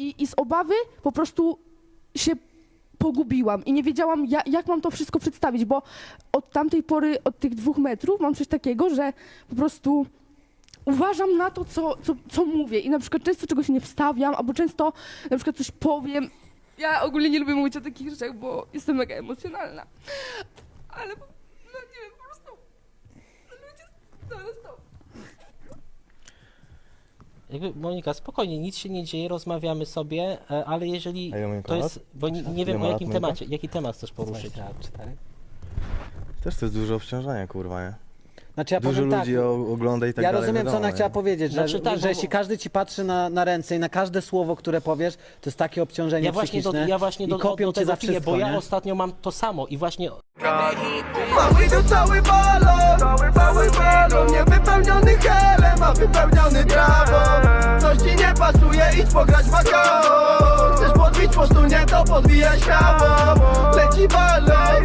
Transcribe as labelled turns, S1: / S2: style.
S1: I, I z obawy po prostu się pogubiłam i nie wiedziałam, ja, jak mam to wszystko przedstawić, bo od tamtej pory, od tych dwóch metrów mam coś takiego, że po prostu uważam na to, co, co, co mówię i na przykład często czegoś nie wstawiam, albo często na przykład coś powiem. Ja ogólnie nie lubię mówić o takich rzeczach, bo jestem mega emocjonalna. Ale, po- no nie wiem, po prostu ludzie zaraz to...
S2: Jakby, Monika, spokojnie, nic się nie dzieje, rozmawiamy sobie, e, ale jeżeli
S3: A ile
S2: to
S3: lat?
S2: jest, bo nie, nie
S3: Ile
S2: wiem
S3: ma
S2: o
S3: lat
S2: jakim
S3: Monika?
S2: temacie, jaki temat chcesz poruszyć.
S4: 24.
S3: Też to jest dużo obciążenia, kurwa, nie?
S4: Znaczy ja
S3: Dużo
S4: powiem tak,
S3: ludzi o- ogląda i tak
S4: ja
S3: dalej.
S4: rozumiem, co
S3: wiadomo,
S4: ona
S3: nie?
S4: chciała powiedzieć, że,
S2: Znaczy tak,
S4: że
S2: bo-
S4: jeśli każdy ci patrzy na, na ręce i na każde słowo, które powiesz, to jest takie obciążenie
S2: Ja właśnie do,
S4: psychiczne
S2: ja właśnie do,
S4: i kopią
S2: do
S4: cię
S2: tego
S4: za
S2: piję,
S4: wszystko,
S2: bo ja
S4: nie?
S2: ostatnio mam to samo i właśnie
S5: cały balon, cały balon pograć w Chcesz podbić postu, nie to podbijaj śmiało. Leci balon,